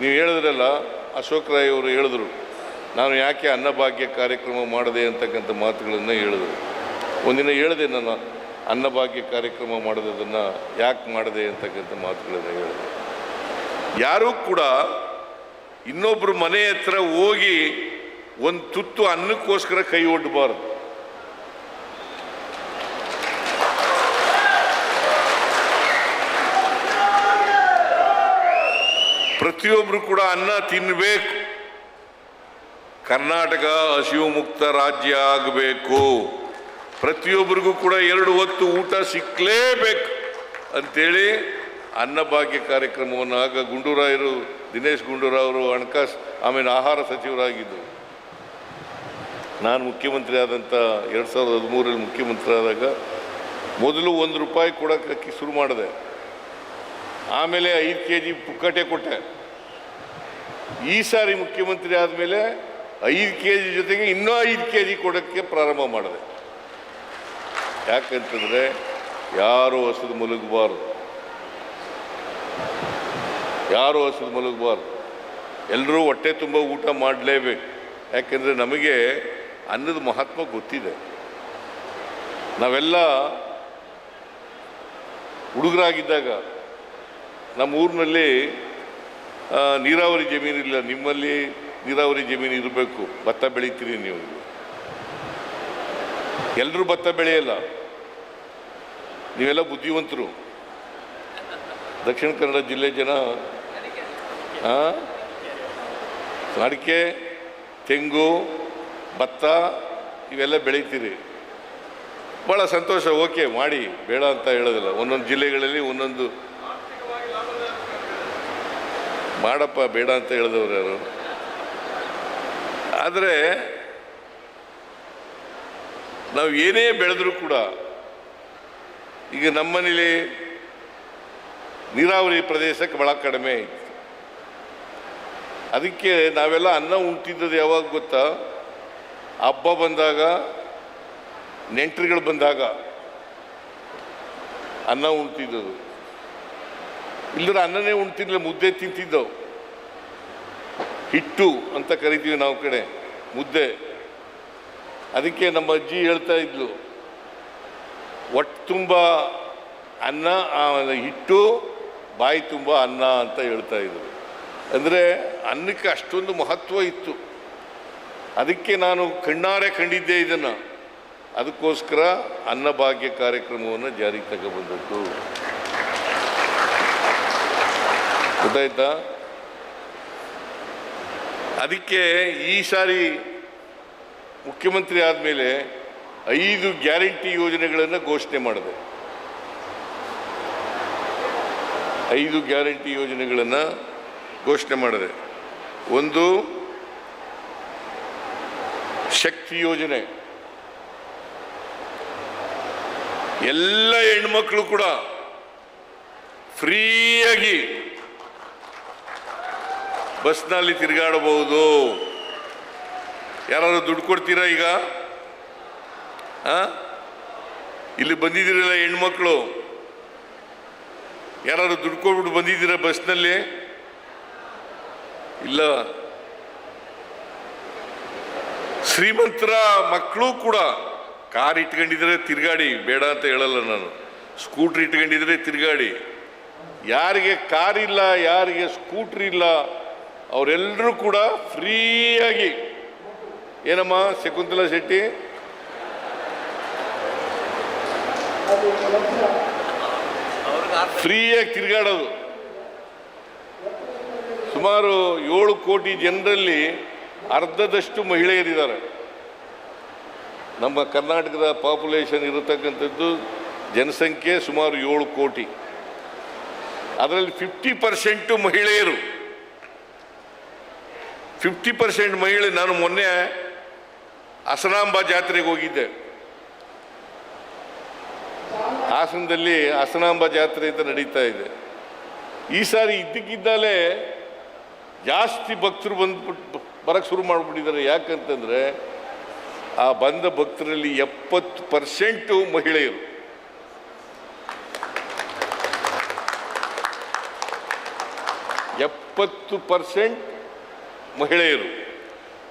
ನೀವು ಹೇಳಿದ್ರಲ್ಲ, ಅಶೋಕ್ ರಾಯ್ ಅವರು ಹೇಳಿದ್ರು, ನಾನು ಯಾಕೆ ಅನ್ನಭಾಗ್ಯ ಕಾರ್ಯಕ್ರಮ ಮಾಡಿದೆ ಅಂತಕ್ಕಂಥ ಮಾತುಗಳನ್ನು ಹೇಳಿದ್ರು. ಒಂದಿನ ಹೇಳಿದೆ ನಾನು, ಅನ್ನಭಾಗ್ಯ ಕಾರ್ಯಕ್ರಮ ಮಾಡೋದನ್ನು ಯಾಕೆ ಮಾಡಿದೆ ಅಂತಕ್ಕಂಥ ಮಾತುಗಳನ್ನು ಹೇಳಿದೆ. ಯಾರೂ ಕೂಡ ಇನ್ನೊಬ್ಬರು ಮನೆ ಹತ್ರ ಹೋಗಿ ಒಂದು ತುತ್ತು ಅನ್ನಕ್ಕೋಸ್ಕರ ಕೈ ಒಡ್ಡಬಾರ್ದು ಪ್ರತಿಯೊಬ್ಬರು ಕೂಡ ಅನ್ನ ತಿನ್ನಬೇಕು ಕರ್ನಾಟಕ ಹಸಿವು ಮುಕ್ತ ರಾಜ್ಯ ಆಗಬೇಕು. ಪ್ರತಿಯೊಬ್ಬರಿಗೂ ಕೂಡ ಎರಡು ಹೊತ್ತು ಊಟ ಸಿಕ್ಕಲೇಬೇಕು ಅಂತೇಳಿ ಅನ್ನಭಾಗ್ಯ ಕಾರ್ಯಕ್ರಮವನ್ನು ಆಗ ಗುಂಡೂರಾಯರು ದಿನೇಶ್ ಗುಂಡೂರಾವ್ ಅವರು ಹಣಕಾಸು, ಆಮೇಲೆ ಆಹಾರ ಸಚಿವರಾಗಿದ್ದರು. ನಾನು ಮುಖ್ಯಮಂತ್ರಿ ಆದಂಥ ಎರಡು ಸಾವಿರದ ಹದಿಮೂರರಲ್ಲಿ ಮುಖ್ಯಮಂತ್ರಿ ಆದಾಗ ಮೊದಲು ಒಂದು ರೂಪಾಯಿ ಕೊಡೋಕ್ಕೆ ಶುರು ಮಾಡಿದೆ. ಆಮೇಲೆ ಐದು ಕೆ ಜಿ ಪುಕ್ಕಟೆ ಕೊಟ್ಟೆ. ಈ ಸಾರಿ ಮುಖ್ಯಮಂತ್ರಿ ಆದಮೇಲೆ ಐದು ಕೆ ಜಿ ಜೊತೆಗೆ ಇನ್ನೂ ಐದು ಕೆ ಜಿ ಕೊಡೋಕ್ಕೆ ಪ್ರಾರಂಭ ಮಾಡಿದೆ. ಯಾಕಂತಂದರೆ ಯಾರು ಹಸಿದು ಮಲಗಬಾರ್ದು? ಯಾರು ಹಸಿದು ಮಲಗಬಾರ್ದು? ಎಲ್ಲರೂ ಹೊಟ್ಟೆ ತುಂಬ ಊಟ ಮಾಡಲೇಬೇಕು. ಯಾಕೆಂದರೆ ನಮಗೆ ಅನ್ನದ ಮಹತ್ವ ಗೊತ್ತಿದೆ. ನಾವೆಲ್ಲ ಹುಡುಗರಾಗಿದ್ದಾಗ ನಮ್ಮ ಊರಿನಲ್ಲಿ ನೀರಾವರಿ ಜಮೀನಿಲ್ಲ ನಿಮ್ಮಲ್ಲಿ ನೀರಾವರಿ ಜಮೀನು ಇರಬೇಕು, ಭತ್ತ ಬೆಳಿತೀರಿ ನೀವು. ಎಲ್ಲರೂ ಭತ್ತ ಬೆಳೆಯಲ್ಲ. ನೀವೆಲ್ಲ ಬುದ್ಧಿವಂತರು. ದಕ್ಷಿಣ ಕನ್ನಡ ಜಿಲ್ಲೆ ಜನ? ಅಡಿಕೆ ತೆಂಗು, ಭತ್ತ, ಇವೆಲ್ಲ ಬೆಳಿತೀರಿ. ಭಾಳ ಸಂತೋಷ, ಓಕೆ, ಮಾಡಿ, ಬೇಡ ಅಂತ ಹೇಳೋದಿಲ್ಲ. ಒಂದೊಂದು ಜಿಲ್ಲೆಗಳಲ್ಲಿ ಒಂದೊಂದು ಮಾಡಪ್ಪ ಬೇಡ ಅಂತ ಹೇಳಿದವ್ರು ಯಾರು? ಆದರೆ ನಾವು ಏನೇ ಬೆಳೆದ್ರೂ ಕೂಡ ಈಗ ನಮ್ಮನೇಲಿ ನೀರಾವರಿ ಪ್ರದೇಶಕ್ಕೆ ಭಾಳ ಕಡಿಮೆ ಇತ್ತು ಅದಕ್ಕೆ ನಾವೆಲ್ಲ ಅನ್ನ ಉಣ್ತಿದ್ದದ್ದು ಯಾವಾಗ ಗೊತ್ತಾ? ಹಬ್ಬ ಬಂದಾಗ, ನೆಂಟರುಗಳು ಬಂದಾಗ ಅನ್ನ ಉಣ್ತಿದ್ದದು ಇಲ್ಲದ್ರೆ ಅನ್ನನೇ ಉಣ್ತಿರ್ಲಿಲ್ಲ ಮುದ್ದೆ ತಿಂತಿದ್ದವು. ಹಿಟ್ಟು ಅಂತ ಕರಿತೀವಿ ನಾವು ಕಡೆ, ಮುದ್ದೆ. ಅದಕ್ಕೆ ನಮ್ಮ ಅಜ್ಜಿ ಹೇಳ್ತಾ ಇದ್ಲು ಒಟ್ಟು ತುಂಬ ಅನ್ನ ಹಿಟ್ಟು, ಬಾಯಿ ತುಂಬ ಅನ್ನ ಅಂತ ಹೇಳ್ತಾ ಇದ್ರು. ಅಂದರೆ ಅನ್ನಕ್ಕೆ ಅಷ್ಟೊಂದು ಮಹತ್ವ ಇತ್ತು. ಅದಕ್ಕೆ ನಾನು ಕಣ್ಣಾರೆ ಕಂಡಿದ್ದೆ ಇದನ್ನು. ಅದಕ್ಕೋಸ್ಕರ ಅನ್ನಭಾಗ್ಯ ಕಾರ್ಯಕ್ರಮವನ್ನು ಜಾರಿಗೆ ತಗೊಬಂದದ್ದು. ಗೊತ್ತಾಯ್ತಾ ಅದಕ್ಕೆ ಈ ಸಾರಿ ಮುಖ್ಯಮಂತ್ರಿ ಆದಮೇಲೆ ಐದು ಗ್ಯಾರಂಟಿ ಯೋಜನೆಗಳನ್ನು ಘೋಷಣೆ ಮಾಡಿದೆ. ಐದು ಗ್ಯಾರಂಟಿ ಯೋಜನೆಗಳನ್ನು ಘೋಷಣೆ ಮಾಡಿದೆ. ಒಂದು ಶಕ್ತಿ ಯೋಜನೆ. ಎಲ್ಲ ಹೆಣ್ಮಕ್ಳು ಕೂಡ ಫ್ರೀಯಾಗಿ ಬಸ್ನಲ್ಲಿ ತಿರುಗಾಡಬಹುದು. ಯಾರಾದ್ರು ದುಡ್ಡು ಕೊಡ್ತೀರಾ ಈಗ? ಇಲ್ಲಿ ಬಂದಿದ್ದೀರಲ್ಲ ಹೆಣ್ಮಕ್ಳು. ಯಾರಾದ್ರು ದುಡ್ಡು ಕೊಟ್ಬಿಟ್ಟು ಬಂದಿದ್ದೀರಾ ಬಸ್ನಲ್ಲಿ? ಇಲ್ಲ. ಶ್ರೀಮಂತರ ಮಕ್ಕಳು ಕೂಡ ಕಾರ್ ಇಟ್ಕೊಂಡಿದ್ರೆ ತಿರುಗಾಡಿ, ಬೇಡ ಅಂತ ಹೇಳಲ್ಲ ನಾನು. ಸ್ಕೂಟ್ರ್ ಇಟ್ಕೊಂಡಿದ್ರೆ ತಿರುಗಾಡಿ. ಯಾರಿಗೆ ಕಾರ್ ಇಲ್ಲ, ಯಾರಿಗೆ ಸ್ಕೂಟ್ರ್ ಇಲ್ಲ ಅವರೆಲ್ಲರೂ ಕೂಡ ಫ್ರೀಯಾಗಿ. ಏನಮ್ಮ, ಶಕುಂತಲಾ ಶೆಟ್ಟಿ? ಫ್ರೀಯಾಗಿ ತಿರುಗಾಡೋದು. ಸುಮಾರು ಏಳು ಕೋಟಿ ಜನರಲ್ಲಿ ಅರ್ಧದಷ್ಟು ಮಹಿಳೆಯರಿದ್ದಾರೆ. ನಮ್ಮ ಕರ್ನಾಟಕದ ಪಾಪ್ಯುಲೇಷನ್ ಇರತಕ್ಕಂಥದ್ದು ಜನಸಂಖ್ಯೆ ಸುಮಾರು ಏಳು ಕೋಟಿ. ಅದರಲ್ಲಿ ಫಿಫ್ಟಿ ಪರ್ಸೆಂಟು ಮಹಿಳೆಯರು. ಫಿಫ್ಟಿ ಪರ್ಸೆಂಟ್ ಮಹಿಳೆ ನಾನು ಮೊನ್ನೆ ಅಸನಾಂಬ ಜಾತ್ರೆಗೆ ಹೋಗಿದ್ದೆ. ಹಾಸನದಲ್ಲಿ ಅಸನಾಂಬ ಜಾತ್ರೆ ಅಂತ ನಡೀತಾ ಇದೆ. ಈ ಸಾರಿ ಇದ್ದಕ್ಕಿದ್ದಲೇ ಜಾಸ್ತಿ ಭಕ್ತರು ಬಂದ್ಬಿಟ್ಟು ಬರಕ್ಕೆ ಶುರು ಮಾಡಿಬಿಟ್ಟಿದ್ದಾರೆ. ಯಾಕಂತಂದರೆ ಆ ಬಂದ ಭಕ್ತರಲ್ಲಿ ಎಪ್ಪತ್ತು ಪರ್ಸೆಂಟು ಮಹಿಳೆಯರು. ಎಪ್ಪತ್ತು ಪರ್ಸೆಂಟ್ ಮಹಿಳೆಯರು.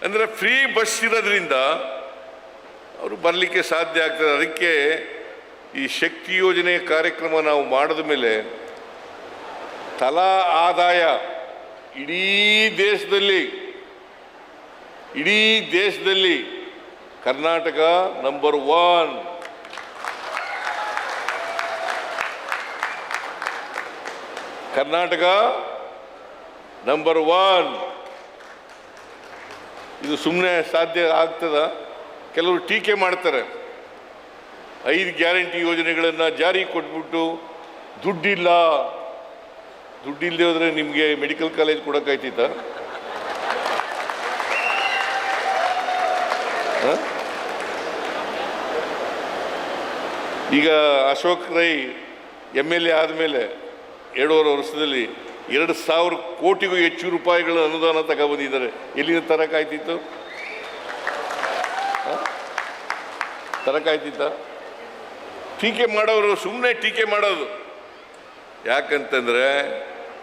ಅಂದರೆ ಫ್ರೀ ಬಸ್ ಇರೋದ್ರಿಂದ ಅವರು ಬರಲಿಕ್ಕೆ ಸಾಧ್ಯ ಆಗ್ತದೆ. ಅದಕ್ಕೆ ಈ ಶಕ್ತಿ ಯೋಜನೆ ಕಾರ್ಯಕ್ರಮ ನಾವು ಮಾಡಿದ ಮೇಲೆ ತಲಾ ಆದಾಯ ಇಡೀ ದೇಶದಲ್ಲಿ ಇಡೀ ದೇಶದಲ್ಲಿ Karnataka number one Karnataka number one ಇದು ಸುಮ್ಮನೆ ಸಾಧ್ಯ ಆಗ್ತದ? ಕೆಲವರು ಟೀಕೆ ಮಾಡ್ತಾರೆ. ಐದು ಗ್ಯಾರಂಟಿ ಯೋಜನೆಗಳನ್ನು ಜಾರಿ ಕೊಟ್ಬಿಟ್ಟು ದುಡ್ಡಿಲ್ಲ. ದುಡ್ಡಿಲ್ಲದೆ ಹೋದರೆ ನಿಮಗೆ ಮೆಡಿಕಲ್ ಕಾಲೇಜ್ ಕೊಡೋಕ್ಕಾಯ್ತಿತ್ತ ಈಗ Ashok Rai M L A ಆದಮೇಲೆ ಎರಡೂವರೆ ವರ್ಷದಲ್ಲಿ ಎರಡು ಸಾವಿರ ಕೋಟಿಗೂ ಹೆಚ್ಚು ರೂಪಾಯಿಗಳ ಅನುದಾನ ತಗೊಬಂದಿದ್ದಾರೆ. ಎಲ್ಲಿಂದ ತರಕಾಯ್ತಿತ್ತು ತರಕಾಯ್ತಿತ್ತ ಟೀಕೆ ಮಾಡೋರು ಸುಮ್ಮನೆ ಟೀಕೆ ಮಾಡೋದು. ಯಾಕಂತಂದ್ರೆ